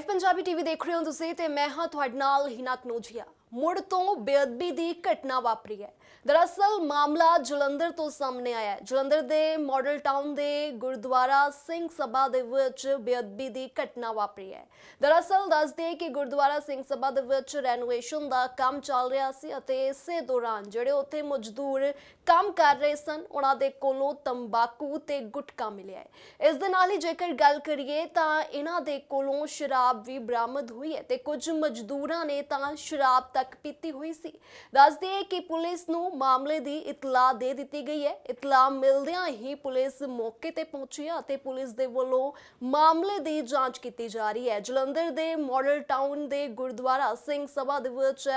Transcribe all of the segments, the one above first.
Live Punjabi TV ਦੇਖ ਰਹੇ ਹੋ ਤੁਸੀਂ ਤੇ ਮੈਂ ਹਾਂ ਤੁਹਾਡੇ ਨਾਲ ਹਿਨਾ ਕਨੋਜੀਆ ਮੁੜ ਤੋਂ ਬੇਅਦਬੀ ਦੀ ਘਟਨਾ ਵਾਪਰੀ ਹੈ। ਦਰਅਸਲ ਮਾਮਲਾ ਜਲੰਧਰ ਤੋਂ ਸਾਹਮਣੇ ਆਇਆ ਹੈ। ਜਲੰਧਰ ਦੇ ਮਾਡਲ ਟਾਊਨ ਦੇ ਗੁਰਦੁਆਰਾ ਸਿੰਘ ਸਭਾ ਦੇ ਵਿੱਚ ਬੇਅਦਬੀ ਦੀ ਘਟਨਾ ਵਾਪਰੀ ਹੈ। ਦਰਅਸਲ ਦੱਸਦੇ ਕਿ ਗੁਰਦੁਆਰਾ ਸਿੰਘ ਸਭਾ ਦੇ ਵਿੱਚ ਰੈਨੋਵੇਸ਼ਨ ਦਾ ਕੰਮ ਚੱਲ ਰਿਹਾ ਸੀ ਅਤੇ ਇਸੇ ਦੌਰਾਨ ਜਿਹੜੇ ਉੱਥੇ ਮਜ਼ਦੂਰ ਕੰਮ ਕਰ ਰਹੇ ਸਨ, ਉਹਨਾਂ ਦੇ ਕੋਲੋਂ ਤੰਬਾਕੂ ਤੇ ਗੁਟਕਾ ਮਿਲਿਆ ਹੈ। ਇਸ ਦੇ ਨਾਲ ਹੀ ਜੇਕਰ ਗੱਲ ਕਰੀਏ ਤਾਂ ਇਹਨਾਂ ਦੇ ਕੋਲੋਂ ਸ਼ਰਾਬ ਵੀ ਬਰਾਮਦ ਹੋਈ ਹੈ ਤੇ ਕੁਝ ਮਜ਼ਦੂਰਾਂ ਨੇ ਤਾਂ ਸ਼ਰਾਬ ਤੱਕ ਪੀਤੀ ਹੋਈ ਸੀ। ਦੱਸਦੇ ਹੈ ਕਿ ਪੁਲਿਸ ਨੂੰ ਮਾਮਲੇ ਦੀ ਇਤਲਾਹ ਦੇ ਦਿੱਤੀ ਗਈ ਹੈ। ਇਤਲਾਹ ਮਿਲਦਿਆਂ ਹੀ ਪੁਲਿਸ ਮੌਕੇ ਤੇ ਪਹੁੰਚੀ ਹੈ ਅਤੇ ਪੁਲਿਸ ਦੇ ਵੱਲੋਂ ਮਾਮਲੇ ਦੀ ਜਾਂਚ ਕੀਤੀ ਜਾ ਰਹੀ ਹੈ। ਜਲੰਧਰ ਦੇ ਮਾਡਲ ਟਾਊਨ ਦੇ ਗੁਰਦੁਆਰਾ ਸਿੰਘ ਸਭਾ ਦੇ ਵਿੱਚ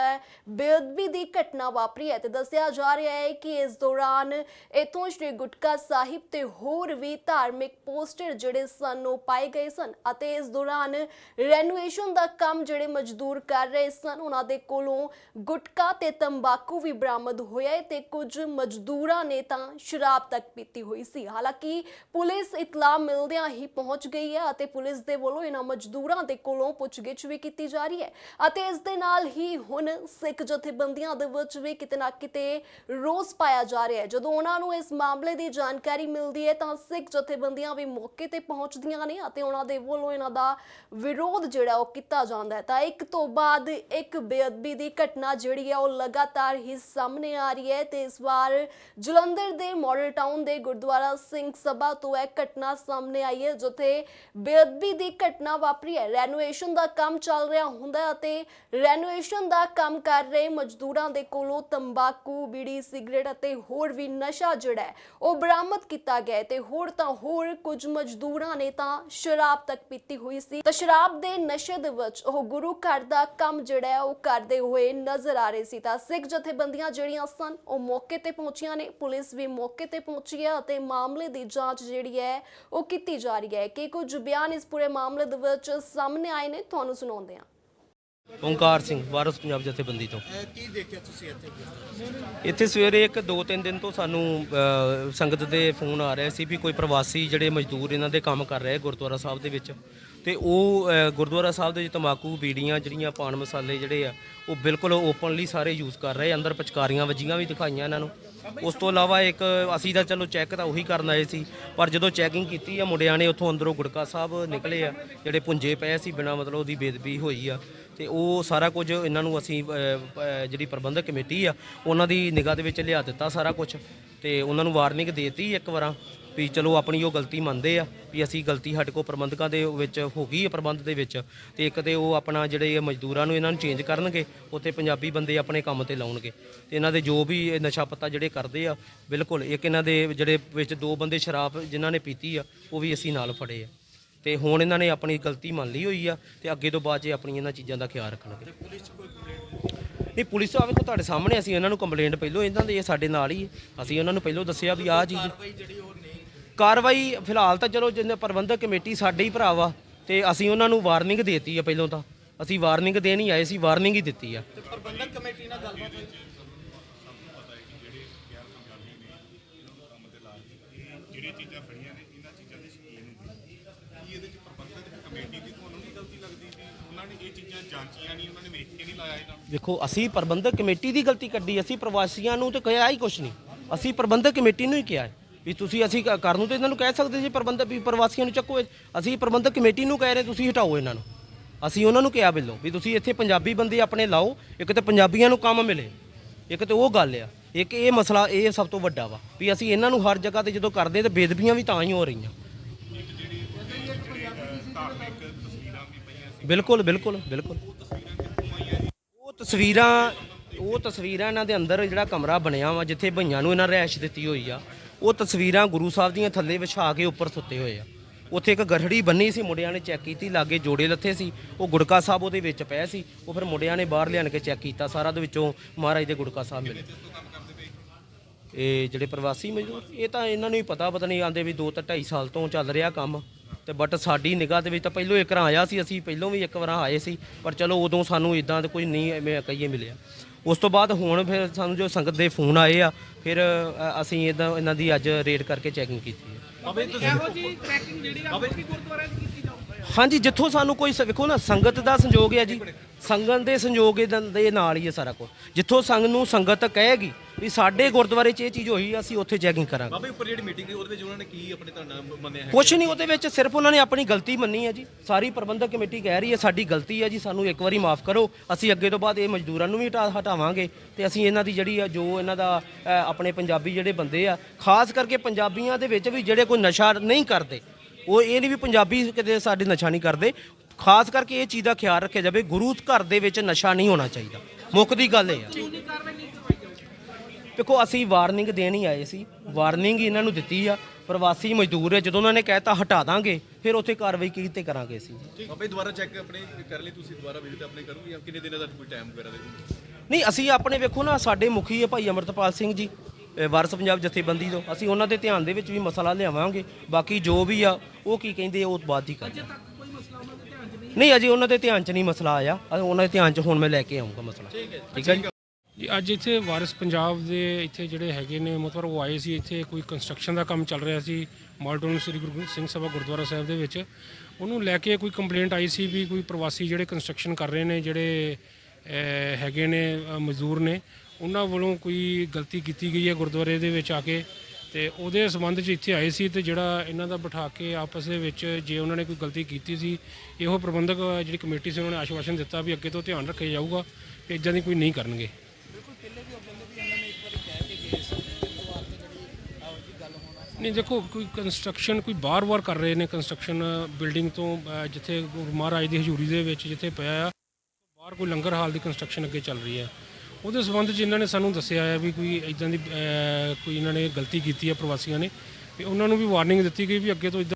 ਬੇਅਦਬੀ ਦੀ ਘਟਨਾ ਵਾਪਰੀ ਹੈ ਤੇ ਦੱਸਿਆ ਜਾ ਰਿਹਾ ਹੈ ਕਿ ਇਸ ਦੌਰਾਨ ਇਥੋਂ ਸ਼੍ਰੀ ਗੁਟਕਾ ਸਾਹਿਬ ਤੇ ਹੋਰ ਵੀ ਧਾਰਮਿਕ ਪੋਸਟਰ ਜਿਹੜੇ ਸਨ, ਉਹ ਪਾਏ ਗਏ ਸਨ ਅਤੇ ਇਸ ਦੌਰਾਨ ਰੈਨੋਵੇਸ਼ਨ ਦਾ ਕੰਮ ਜਿਹੜੇ ਮਜ਼ਦੂਰ ਕਰ ਰਹੇ ਸਨ, ਉਹਨਾਂ ਦੇ ਕੋਲੋਂ ਗੁਟਕਾ ਤੇ ਤੰਬਾਕੂ ਵੀ ਬਰਾਮਦ ਹੋਇਆ ਤੇ ਕੁਝ ਮਜ਼ਦੂਰਾਂ ਨੇ ਤਾਂ ਸ਼ਰਾਬ ਤੱਕ ਪੀਤੀ ਹੋਈ ਸੀ। ਹਾਲਾਂਕਿ ਪੁਲਿਸ ਇਤਲਾਹ ਮਿਲਦਿਆਂ ਹੀ ਪਹੁੰਚ ਗਈ ਹੈ ਅਤੇ ਪੁਲਿਸ ਦੇ ਵੱਲੋਂ ਇਹਨਾਂ ਮਜ਼ਦੂਰਾਂ ਦੇ ਕੋਲੋਂ ਪੁੱਛਗਿੱਛ ਵੀ ਕੀਤੀ ਜਾ ਰਹੀ ਹੈ ਅਤੇ ਇਸ ਦੇ ਨਾਲ ਹੀ ਹੁਣ ਸਿੱਖ ਜਥੇਬੰਦੀਆਂ ਦੇ ਵਿੱਚ ਵੀ ਕਿਤੇ ਨਾ ਕਿਤੇ ਰੋਸ ਪਾਇਆ ਜਾ ਰਿਹਾ ਹੈ। ਜਦੋਂ ਉਹਨਾਂ ਨੂੰ ਇਸ ਮਾਮਲੇ ਦੀ ਜਾਣਕਾਰੀ ਮਿਲਦੀ ਹੈ ਤਾਂ ਸਿੱਖ ਜਥੇਬੰਦੀਆਂ ਵੀ ਮੌਕੇ ਤੇ ਪਹੁੰਚਦੀਆਂ ਨੇ ਅਤੇ ਉਹਨਾਂ ਦੇ ਵੱਲੋਂ ਇਹਨਾਂ ਦਾ ਵਿਰੋਧ ਜਿਹੜਾ ਉਹ ਕੀਤਾ ਜਾਂਦਾ ਹੈ। ਤਾਂ ਇੱਕ ਤੋਂ ਬਾਅਦ ਇੱਕ ਬੇਅਦਬੀ ਦੀ ਘਟਨਾ ਜਿਹੜੀ ਹੈ ਉਹ ਲਗਾਤਾਰ ਹੀ ਸਾਹਮਣੇ ਆ ਰਹੀ ਹੈ ਤੇ ਇਸ ਵਾਰ ਜਲੰਧਰ ਦੇ ਮਾਡਲ ਟਾਊਨ ਦੇ ਗੁਰਦੁਆਰਾ ਸਿੰਘ ਸਭਾ ਤੋਂ ਇਹ ਘਟਨਾ ਸਾਹਮਣੇ ਆਈ ਹੈ, ਜਿੱਥੇ ਬੇਅਦਬੀ ਦੀ ਘਟਨਾ ਵਾਪਰੀ ਹੈ। ਰੈਨੋਵੇਸ਼ਨ ਦਾ ਕੰਮ ਚੱਲ ਰਿਹਾ ਹੁੰਦਾ ਅਤੇ ਰੈਨੋਵੇਸ਼ਨ ਦਾ ਕੰਮ ਕਰ ਰਹੇ ਮਜ਼ਦੂਰਾਂ ਦੇ ਕੋਲੋਂ ਤੰਬਾਕੂ, ਬੀੜੀ, ਸਿਗਰਟ ਅਤੇ ਹੋਰ ਵੀ ਨਸ਼ਾ ਜਿਹੜਾ ਹੈ ਉਹ ਬਰਾਮਦ ਕੀਤਾ ਗਿਆ ਤੇ ਹੋਰ ਤਾਂ ਹੋਰ ਕੁਝ ਮਜ਼ਦੂਰਾਂ ਨੇ ਤਾਂ ਸ਼ਰਾਬ ਤੱਕ ਪੀਤੀ ਹੋਈ ਸੀ। ਤਾਂ ਸ਼ਰਾਬ ਦੇ ਨਸ਼ੇ ਦੇ ਵਿੱਚ ਉਹ ਗੁਰੂ ਘਰ ਦਾ ਕੰਮ ਜਿਹੜਾ ਹੈ ਉਹ ਕਰਦੇ ਹੋਏ ਨਜ਼ਰ ਆ ਰਹੇ ਸੀ ਤਾਂ ਸਿੱਖ ਜਥੇਬੰਦੀਆਂ ਜਿਹੜੀਆਂ ਸਨ ਉਹ ਮੌਕੇ ਤੇ ਪਹੁੰਚੀਆਂ ਨੇ। ਪੁਲਿਸ ਵੀ ਮੌਕੇ ਤੇ ਪਹੁੰਚੀ ਹੈ ਅਤੇ ਮਾਮਲੇ ਦੀ ਜਾਂਚ ਜਿਹੜੀ ਹੈ ਉਹ ਕੀਤੀ ਜਾ ਰਹੀ ਹੈ। ਕਿ ਕੁਝ ਬਿਆਨ ਇਸ ਪੂਰੇ ਮਾਮਲੇ ਦੇ ਵਿੱਚ ਸਾਹਮਣੇ ਆਏ ਨੇ ਤੁਹਾਨੂੰ ਸੁਣਾਉਂਦੇ ਹਾਂ। ਓਂਕਾਰ ਸਿੰਘ ਵਾਰਸ ਪੰਜਾਬ ਜਥੇਬੰਦੀ ਤੋਂ। ਕੀ ਦੇਖਿਆ ਤੁਸੀਂ ਇੱਥੇ? ਇੱਥੇ ਸਵੇਰੇ ਇੱਕ ਦੋ ਤਿੰਨ ਦਿਨ ਤੋਂ ਸਾਨੂੰ ਸੰਗਤ ਦੇ ਫੋਨ ਆ ਰਹੇ ਸੀ ਵੀ ਕੋਈ ਪ੍ਰਵਾਸੀ ਜਿਹੜੇ ਮਜ਼ਦੂਰ ਇਹਨਾਂ ਦੇ ਕੰਮ ਕਰ ਰਹੇ ਗੁਰਦੁਆਰਾ ਸਾਹਿਬ ਦੇ ਵਿੱਚ ਤੇ ਉਹ ਅ, ਗੁਰਦੁਆਰਾ ਸਾਹਿਬ ਦੇ ਵਿੱਚ ਤੰਬਾਕੂ ਬੀੜੀਆਂ ਜਿਹੜੀਆਂ ਪਾਨ ਮਸਾਲੇ ਜਿਹੜੇ ਆ ਉਹ ਬਿਲਕੁਲ ਓਪਨਲੀ ਸਾਰੇ ਯੂਜ਼ ਕਰ ਰਹੇ ਅੰਦਰ ਪਚਕਾਰੀਆਂ ਵੱਜੀਆਂ ਵੀ ਦਿਖਾਈਆਂ ਇਹਨਾਂ ਨੂੰ। ਉਸ ਤੋਂ ਇਲਾਵਾ ਇੱਕ ਅਸੀਂ ਤਾਂ ਚਲੋ ਚੈੱਕ ਤਾਂ ਉਹੀ ਕਰਨ ਆਏ ਸੀ ਪਰ ਜਦੋਂ ਚੈਕਿੰਗ ਕੀਤੀ ਆ ਮੁੰਡਿਆਂ ਨੇ ਉੱਥੋਂ ਅੰਦਰੋਂ ਗੁੜਕਾ ਸਾਹਿਬ ਨਿਕਲੇ ਆ ਜਿਹੜੇ ਪੁੰਜੇ ਪਏ ਸੀ ਬਿਨਾਂ ਮਤਲਬ ਉਹਦੀ ਬੇਦਬੀ ਹੋਈ ਆ ਤੇ ਉਹ ਸਾਰਾ ਕੁਝ ਇਹਨਾਂ ਨੂੰ ਅਸੀਂ ਅ, ਅ, ਜਿਹੜੀ ਪ੍ਰਬੰਧਕ ਕਮੇਟੀ ਆ ਉਹਨਾਂ ਦੀ ਨਿਗਾਹ ਦੇ ਵਿੱਚ ਲਿਆ ਦਿੱਤਾ ਸਾਰਾ ਕੁਝ ਤੇ ਉਹਨਾਂ ਨੂੰ ਵਾਰਨਿੰਗ ਦੇਤੀ ਇੱਕ ਵਾਰਾਂ। ਵੀ ਚਲੋ ਆਪਣੀ ਉਹ ਗਲਤੀ ਮੰਨਦੇ ਆ ਵੀ ਅਸੀਂ ਗਲਤੀ ਸਾਡੇ ਕੋਲ ਪ੍ਰਬੰਧਕਾਂ ਦੇ ਵਿੱਚ ਹੋ ਗਈ ਹੈ ਪ੍ਰਬੰਧ ਦੇ ਵਿੱਚ ਤੇ ਇੱਕ ਤੇ ਉਹ ਆਪਣਾ ਜਿਹੜੇ ਮਜ਼ਦੂਰਾਂ ਨੂੰ ਇਹਨਾਂ ਨੂੰ ਚੇਂਜ ਕਰਨਗੇ, ਉੱਥੇ ਪੰਜਾਬੀ ਬੰਦੇ ਆਪਣੇ ਕੰਮ ਤੇ ਲਾਉਣਗੇ। ਤੇ ਇਹਨਾਂ ਦੇ ਜੋ ਵੀ ਇਹ ਨਸ਼ਾ ਪੱਤਾ ਜਿਹੜੇ ਕਰਦੇ ਆ, ਬਿਲਕੁਲ ਇੱਕ ਇਹਨਾਂ ਦੇ ਜਿਹੜੇ ਵਿੱਚ ਦੋ ਬੰਦੇ ਸ਼ਰਾਬ ਜਿਨ੍ਹਾਂ ਨੇ ਪੀਤੀ ਆ, ਉਹ ਵੀ ਅਸੀਂ ਨਾਲ ਫੜੇ ਆ। ਤੇ ਹੁਣ ਇਹਨਾਂ ਨੇ ਆਪਣੀ ਗਲਤੀ ਮੰਨ ਲਈ ਹੋਈ ਆ ਤੇ ਅੱਗੇ ਤੋਂ ਬਾਅਦ 'ਚ ਇਹ ਆਪਣੀ ਇਹਨਾਂ ਚੀਜ਼ਾਂ ਦਾ ਖਿਆਲ ਰੱਖਣਗੇ। ਨਹੀਂ, ਪੁਲਿਸ ਆਵੇ ਵੇਖੋ ਤੁਹਾਡੇ ਸਾਹਮਣੇ, ਅਸੀਂ ਇਹਨਾਂ ਨੂੰ ਕੰਪਲੇਂਟ ਪਹਿਲੋਂ ਇਹਨਾਂ ਦੇ ਇਹ ਸਾਡੇ ਨਾਲ ਹੀ ਹੈ। ਅਸੀਂ ਉਹਨਾਂ ਨੂੰ ਪਹਿਲੋਂ ਦੱਸਿਆ ਵੀ ਆਹ ਚੀਜ਼ ਕਾਰਵਾਈ ਫਿਲਹਾਲ ਤਾਂ ਚਲੋ ਜਿੰਨੇ ਪ੍ਰਬੰਧਕ ਕਮੇਟੀ ਸਾਡੇ ਹੀ ਭਰਾ ਵਾ ਤੇ ਅਸੀਂ ਉਹਨਾਂ ਨੂੰ ਵਾਰਨਿੰਗ ਦੇਤੀ ਆ ਪਹਿਲੋਂ ਤਾਂ। ਅਸੀਂ ਵਾਰਨਿੰਗ ਦੇਣ ਹੀ ਆਏ ਸੀ ਵਾਰਨਿੰਗ ਹੀ ਦਿੱਤੀ ਆ। ਪ੍ਰਬੰਧਕ ਕਮੇਟੀ ਨਾਲ ਗੱਲਬਾਤ ਹੋਈ? ਜਿਹੜੀਆਂ ਚੀਜ਼ਾਂ ਫੜੀਆਂ ਨੇ ਇਹਨਾਂ ਚੀਜ਼ਾਂ ਦੇ ਸ਼ਕੀਨ ਹੁੰਦੇ ਕੀ ਇਹਦੇ ਚ ਪ੍ਰਬੰਧਕ ਕਮੇਟੀ ਦੀ ਤੁਹਾਨੂੰ ਨਹੀਂ ਗਲਤੀ ਲੱਗਦੀ ਵੀ ਉਹਨਾਂ ਨੇ ਇਹ ਚੀਜ਼ਾਂ ਜਾਂਚੀਆਂ ਨਹੀਂ ਉਹਨਾਂ ਨੇ ਵੇਖ ਕੇ ਨਹੀਂ ਲਾਇਆ ਇਹਨਾਂ ਨੂੰ ਵੇਖੋ ਅਸੀਂ ਪ੍ਰਬੰਧਕ ਕਮੇਟੀ ਦੀ ਗਲਤੀ ਕੱਢੀ ਅਸੀਂ ਪ੍ਰਵਾਸੀਆਂ ਨੂੰ ਤਾਂ ਕਿਹਾ ਹੀ ਕੁਛ ਨਹੀਂ। ਅਸੀਂ ਪ੍ਰਬੰਧਕ ਕਮੇਟੀ ਨੂੰ ਹੀ ਕਿਹਾ ਹੈ। ਵੀ ਤੁਸੀਂ ਅਸੀਂ ਕਰਨ ਨੂੰ ਤੇ ਇਹਨਾਂ ਨੂੰ ਕਹਿ ਸਕਦੇ ਸੀ, ਪ੍ਰਬੰਧਕ ਵੀ ਪ੍ਰਵਾਸੀਆਂ ਨੂੰ ਚੱਕੋ ਅਸੀਂ ਪ੍ਰਬੰਧਕ ਕਮੇਟੀ ਨੂੰ ਕਹਿ ਰਹੇ, ਤੁਸੀਂ ਹਟਾਓ ਇਹਨਾਂ ਨੂੰ। ਅਸੀਂ ਉਹਨਾਂ ਨੂੰ ਕਿਹਾ ਬਿੱਲੋਂ ਵੀ ਤੁਸੀਂ ਇੱਥੇ ਪੰਜਾਬੀ ਬੰਦੇ ਆਪਣੇ ਲਾਓ, ਇੱਕ ਤਾਂ ਪੰਜਾਬੀਆਂ ਨੂੰ ਕੰਮ ਮਿਲੇ, ਇੱਕ ਤਾਂ ਉਹ ਗੱਲ ਆ, ਇੱਕ ਇਹ ਮਸਲਾ, ਇਹ ਸਭ ਤੋਂ ਵੱਡਾ ਵਾ, ਵੀ ਅਸੀਂ ਇਹਨਾਂ ਨੂੰ ਹਰ ਜਗ੍ਹਾ ਤੇ ਜਦੋਂ ਕਰਦੇ ਤੇ ਬੇਦਬੀਆਂ ਵੀ ਤਾਂ ਹੀ ਹੋ ਰਹੀਆਂ। ਬਿਲਕੁਲ ਬਿਲਕੁਲ ਬਿਲਕੁਲ। ਉਹ ਤਸਵੀਰਾਂ ਉਹ ਤਸਵੀਰਾਂ ਇਹਨਾਂ ਦੇ ਅੰਦਰ ਜਿਹੜਾ ਕਮਰਾ ਬਣਿਆ ਵਾ, ਜਿੱਥੇ ਭਈਆਂ ਨੂੰ ਇਹਨਾਂ ਰੈਸ਼ ਦਿੱਤੀ ਹੋਈ ਆ ਉਹ ਤਸਵੀਰਾਂ ਗੁਰੂ ਸਾਹਿਬ ਦੀਆਂ ਥੱਲੇ ਵਿਛਾ ਕੇ ਉੱਪਰ ਸੁੱਤੇ ਹੋਏ ਆ। ਉੱਥੇ ਇੱਕ ਗਠੜੀ ਬੰਨੀ ਸੀ, ਮੁੰਡਿਆਂ ਨੇ ਚੈੱਕ ਕੀਤੀ, ਲਾਗੇ ਜੋੜੇ ਲੱਥੇ ਸੀ। ਉਹ ਗੁੜਕਾ ਸਾਹਿਬ ਉਹਦੇ ਵਿੱਚ ਪਏ ਸੀ। ਉਹ ਫਿਰ ਮੁੰਡਿਆਂ ਨੇ ਬਾਹਰ ਲਿਆਣ ਕੇ ਚੈੱਕ ਕੀਤਾ, ਸਾਰਾ ਦੇ ਵਿੱਚੋਂ ਮਹਾਰਾਜ ਦੇ ਗੁੜਕਾ ਸਾਹਿਬ ਮਿਲੇ। ਇਹ ਜਿਹੜੇ ਪ੍ਰਵਾਸੀ ਮਜ਼ਦੂਰ, ਇਹ ਤਾਂ ਇਹਨਾਂ ਨੂੰ ਹੀ ਪਤਾ ਪਤਾ ਨਹੀਂ ਆਂਦੇ ਵੀ 2 ਤਾਂ 2.5 ਸਾਲ ਤੋਂ ਚੱਲ ਰਿਹਾ ਕੰਮ। ਤੇ ਬਟ ਸਾਡੀ ਨਿਗਾਹ ਦੇ ਵਿੱਚ ਤਾਂ ਪਹਿਲੋਂ ਇੱਕ ਵਾਰ ਆਇਆ ਸੀ, ਅਸੀਂ ਪਹਿਲੋਂ ਵੀ ਇੱਕ ਵਾਰ ਆਏ ਸੀ, ਪਰ ਚਲੋ ਉਦੋਂ ਸਾਨੂੰ ਇਦਾਂ ਦੇ ਕੋਈ ਨਹੀਂ ਐਵੇਂ ਕਹੀਏ ਮਿਲਿਆ। ਉਸ ਤੋਂ ਬਾਅਦ ਹੁਣ ਫਿਰ ਸਾਨੂੰ ਜੋ ਸੰਗਤ ਦੇ ਫੋਨ ਆਏ ਆ ਫਿਰ ਅ, ਅਸੀਂ ਇਦਾਂ ਇਹਨਾਂ ਦੀ ਅੱਜ ਰੇਡ ਕਰਕੇ ਚੈਕਿੰਗ ਕੀਤੀ ਹੈ। ਇਹੋ ਜੀ ਚੈਕਿੰਗ ਜਿਹੜੀ ਆ ਬਾਕੀ ਗੁਰਦੁਆਰਿਆਂ 'ਚ ਹਾਂਜੀ ਜਿੱਥੋਂ ਸਾਨੂੰ ਕੋਈ ਵੇਖੋ ਨਾ ਸੰਗਤ ਦਾ ਸੰਯੋਗ ਹੈ ਜੀ। ਸੰਗਤ ਦੇ ਸੰਯੋਗ ਦੇ ਨਾਲ ਹੀ ਹੈ ਸਾਰਾ ਕੁਝ ਜਿੱਥੋਂ ਸੰਗ ਨੂੰ ਸੰਗਤ ਕਹੇਗੀ ਵੀ ਸਾਡੇ ਗੁਰਦੁਆਰੇ 'ਚ ਇਹ ਚੀਜ਼ ਹੋਈ ਅਸੀਂ ਉੱਥੇ ਚੈਕਿੰਗ ਕਰਾਂਗੇ। ਬਾਬਾ ਉੱਪਰ ਜਿਹੜੀ ਮੀਟਿੰਗ ਉਹਦੇ ਵਿੱਚ ਉਹਨਾਂ ਨੇ ਕੀ ਆਪਣੇ ਤੁਹਾਡਾ ਮੰਨਿਆ ਹੈ ਕੁਛ ਨਹੀਂ ਉਹਦੇ ਵਿੱਚ ਸਿਰਫ ਉਹਨਾਂ ਨੇ ਆਪਣੀ ਗਲਤੀ ਮੰਨੀ ਹੈ ਜੀ। ਸਾਰੀ ਪ੍ਰਬੰਧਕ ਕਮੇਟੀ ਕਹਿ ਰਹੀ ਹੈ ਸਾਡੀ ਗਲਤੀ ਹੈ ਜੀ ਸਾਨੂੰ ਇੱਕ ਵਾਰੀ ਮਾਫ ਕਰੋ। ਅਸੀਂ ਅੱਗੇ ਤੋਂ ਬਾਅਦ ਇਹ ਮਜ਼ਦੂਰਾਂ ਨੂੰ ਵੀ ਹਟਾ ਹਟਾਵਾਂਗੇ ਤੇ ਅਸੀਂ ਇਹਨਾਂ ਦੀ ਜਿਹੜੀ ਆ ਜੋ ਇਹਨਾਂ ਦਾ ਆਪਣੇ ਪੰਜਾਬੀ ਜਿਹੜੇ ਬੰਦੇ ਆ ਖਾਸ ਕਰਕੇ ਪੰਜਾਬੀਆਂ ਦੇ ਵਿੱਚ ਵੀ ਜਿਹੜੇ ਕੋਈ ਨਸ਼ਾ ਨਹੀਂ ਕਰਦੇ ਉਹ ਇਹ ਨਹੀਂ ਵੀ ਪੰਜਾਬੀ ਕਿਤੇ ਸਾਡੇ ਨਸ਼ਾ ਨਹੀਂ ਕਰਦੇ। ਖਾਸ ਕਰਕੇ ਇਹ ਚੀਜ਼ ਦਾ ਖਿਆਲ ਰੱਖਿਆ ਜਾਵੇ ਗੁਰੂ ਘਰ ਦੇ ਵਿੱਚ ਨਸ਼ਾ ਨਹੀਂ ਹੋਣਾ ਚਾਹੀਦਾ। ਮੁੱਖ ਦੀ ਗੱਲ ਇਹ ਆ। ਦੇਖੋ ਅਸੀਂ ਵਾਰਨਿੰਗ ਦੇਣ ਹੀ ਆਏ ਸੀ। ਵਾਰਨਿੰਗ ਇਹਨਾਂ ਨੂੰ ਦਿੱਤੀ ਆ। ਪ੍ਰਵਾਸੀ ਮਜ਼ਦੂਰ ਹੈ ਜਦੋਂ ਉਹਨਾਂ ਨੇ ਕਹਿਤਾ ਹਟਾ ਦਾਂਗੇ ਫਿਰ ਉੱਥੇ ਕਾਰਵਾਈ ਕੀਤੇ ਕਰਾਂਗੇ ਅਸੀਂ? ਬਾਬਾ ਦੁਬਾਰਾ ਚੈੱਕ ਆਪਣੇ ਕਰ ਲਈ ਤੁਸੀਂ ਦੁਬਾਰਾ ਵਿਜ਼ਿਟ ਆਪਣੇ ਕਰੋਗੇ ਜਾਂ ਕਿੰਨੇ ਦਿਨਾਂ ਦਾ ਕੋਈ ਟਾਈਮ ਵਗੈਰਾ ਦੇ ਨਹੀਂ ਅਸੀਂ ਆਪਣੇ ਵੇਖੋ ਨਾ ਸਾਡੇ ਮੁਖੀ ਹੈ ਭਾਈ ਅਮਰਤਪਾਲ ਸਿੰਘ ਜੀ। ਵਾਰਸ ਪੰਜਾਬ ਜਥੇਬੰਦੀ ਤੋਂ। ਅਸੀਂ ਉਹਨਾਂ ਦੇ ਧਿਆਨ ਦੇ ਵਿੱਚ ਵੀ ਮਸਲਾ ਲਿਆਵਾਂਗੇ। ਬਾਕੀ ਜੋ ਵੀ ਆ ਉਹ ਕੀ ਕਹਿੰਦੇ ਆ, ਉਹ ਬਾਅਦ ਹੀ ਕਰਦੇ ਨਹੀਂ ਅਜੇ ਉਹਨਾਂ ਦੇ ਧਿਆਨ 'ਚ ਨਹੀਂ ਮਸਲਾ ਆਇਆ। ਉਹਨਾਂ ਦੇ ਧਿਆਨ 'ਚ ਹੁਣ ਮੈਂ ਲੈ ਕੇ ਆਉਂਗਾ ਮਸਲਾ। ਠੀਕ ਹੈ ਜੀ। ਜੀ? ਅੱਜ ਇੱਥੇ ਵਾਰਿਸ ਪੰਜਾਬ ਦੇ ਇੱਥੇ ਜਿਹੜੇ ਹੈਗੇ ਨੇ ਮਤਲਬ ਉਹ ਆਏ ਸੀ ਇੱਥੇ ਕੋਈ ਕੰਸਟਰਕਸ਼ਨ ਦਾ ਕੰਮ ਚੱਲ ਰਿਹਾ ਸੀ ਮਾਲਟਨ ਸ੍ਰੀ ਗੁਰੂ ਗੋਬਿੰਦ ਸਿੰਘ ਸਭਾ ਗੁਰਦੁਆਰਾ ਸਾਹਿਬ ਦੇ ਵਿੱਚ। ਉਹਨੂੰ ਲੈ ਕੇ ਕੋਈ ਕੰਪਲੇਂਟ ਆਈ ਸੀ ਵੀ ਕੋਈ ਪ੍ਰਵਾਸੀ ਜਿਹੜੇ ਕੰਸਟਰਕਸ਼ਨ ਕਰ ਰਹੇ ਨੇ ਜਿਹੜੇ ਅਹ, ਹੈਗੇ ਨੇ ਅਹ, ਮਜ਼ਦੂਰ ਨੇ ਉਹਨਾਂ ਵੱਲੋਂ ਕੋਈ ਗਲਤੀ ਕੀਤੀ ਗਈ ਹੈ ਗੁਰਦੁਆਰੇ ਦੇ ਵਿੱਚ ਆ ਕੇ ਤੇ ਉਹਦੇ ਸੰਬੰਧ 'ਚ ਇੱਥੇ ਆਏ ਸੀ ਤੇ ਜਿਹੜਾ ਇਹਨਾਂ ਦਾ ਬਿਠਾ ਕੇ ਆਪਸ ਦੇ ਵਿੱਚ ਜੇ ਉਹਨਾਂ ਨੇ ਕੋਈ ਗਲਤੀ ਕੀਤੀ ਸੀ ਇਹੋ ਪ੍ਰਬੰਧਕ ਜਿਹੜੀ ਕਮੇਟੀ ਸੀ ਉਹਨਾਂ ਨੇ ਆਸ਼ਵਾਸਨ ਦਿੱਤਾ ਵੀ ਅੱਗੇ ਤੋਂ ਧਿਆਨ ਰੱਖਿਆ ਜਾਊਗਾ ਕਿ ਇਦਾਂ ਦੀ ਕੋਈ ਨਹੀਂ ਕਰਨਗੇ। ਨਹੀਂ ਦੇਖੋ ਕੋਈ ਕੰਸਟਰਕਸ਼ਨ ਕੋਈ ਬਾਰ-ਬਾਰ ਕਰ ਰਹੇ ਨੇ ਕੰਸਟਰਕਸ਼ਨ ਬਿਲਡਿੰਗ ਤੋਂ ਜਿੱਥੇ ਮਹਾਰਾਜ ਦੀ ਹਜ਼ੂਰੀ ਦੇ ਵਿੱਚ ਜਿੱਥੇ ਪਿਆ ਆ ਬਾਹਰ ਕੋਈ ਲੰਗਰ ਹਾਲ ਦੀ ਕੰਸਟਰਕਸ਼ਨ ਅੱਗੇ ਚੱਲ ਰਹੀ ਹੈ। ਉਹਦੇ ਸੰਬੰਧ 'ਚ ਇਹਨਾਂ ਨੇ ਸਾਨੂੰ ਦੱਸਿਆ ਹੈ ਵੀ ਕੋਈ ਇਦਾਂ ਦੀ ਅਹ, ਕੋਈ ਇਹਨਾਂ ਨੇ ਗਲਤੀ ਕੀਤੀ ਹੈ ਪ੍ਰਵਾਸੀਆਂ ਨੇ। ਵੀ ਉਹਨਾਂ ਨੂੰ ਵੀ ਵਾਰਨਿੰਗ ਦਿੱਤੀ ਗਈ ਵੀ ਅੱਗੇ ਤੋਂ ਇਦਾਂ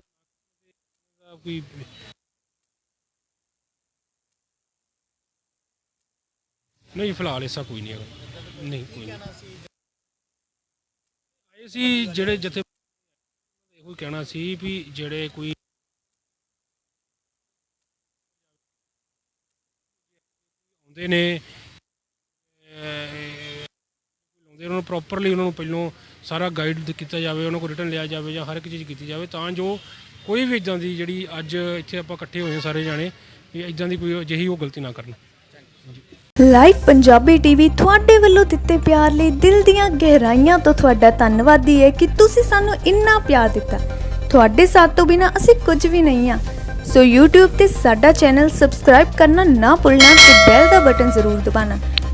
ਕੋਈ ਨਹੀਂ ਫਿਲਹਾਲ ਐਸਾ ਕੋਈ ਨਹੀਂ ਹੈਗਾ। ਨਹੀਂ ਕੋਈ ਨਹੀਂ। ਆਏ ਸੀ ਜਿਹੜੇ ਜਥੇ ਇਹੋ ਹੀ ਕਹਿਣਾ ਸੀ ਵੀ ਜਿਹੜੇ ਕੋਈ ਆਉਂਦੇ ਨੇ ਲਾਉਂਦੇ ਉਹਨਾਂ ਨੂੰ ਪ੍ਰੋਪਰਲੀ ਉਹਨਾਂ ਨੂੰ ਪਹਿਲੋਂ ਸਾਰਾ ਗਾਈਡ ਕੀਤਾ ਜਾਵੇ, ਉਹਨਾਂ ਕੋਲ ਰਿਟਰਨ ਲਿਆ ਜਾਵੇ ਜਾਂ ਹਰ ਇੱਕ ਚੀਜ਼ ਕੀਤੀ ਜਾਵੇ, ਤਾਂ ਜੋ ਕੋਈ ਵੀ ਇਦਾਂ ਦੀ ਜਿਹੜੀ ਅੱਜ ਇੱਥੇ ਆਪਾਂ ਇਕੱਠੇ ਹੋਏ ਸਾਰੇ ਜਾਣੇ, ਵੀ ਇਦਾਂ ਦੀ ਕੋਈ ਅਜਿਹੀ ਉਹ ਗਲਤੀ ਨਾ ਕਰਨ। ਲਾਈਵ ਪੰਜਾਬੀ ਟੀਵੀ ਤੁਹਾਡੇ ਵੱਲੋਂ ਦਿੱਤੇ ਪਿਆਰ ਲਈ ਦਿਲ ਦੀਆਂ ਗਹਿਰਾਈਆਂ ਤੋਂ ਤੁਹਾਡਾ ਧੰਨਵਾਦੀ ਹੈ ਕਿ ਤੁਸੀਂ ਸਾਨੂੰ ਇੰਨਾ ਪਿਆਰ ਦਿੱਤਾ। ਤੁਹਾਡੇ ਸਾਥ ਤੋਂ ਬਿਨਾ ਅਸੀਂ ਕੁਝ ਵੀ ਨਹੀਂ ਆ ਸੋ YouTube ਤੇ ਸਾਡਾ ਚੈਨਲ ਸਬਸਕ੍ਰਾਈਬ ਕਰਨਾ ਨਾ ਭੁੱਲਣਾ ਤੇ ਬੈਲ ਦਾ ਬਟਨ ਜ਼ਰੂਰ ਦਬਾਉਣਾ।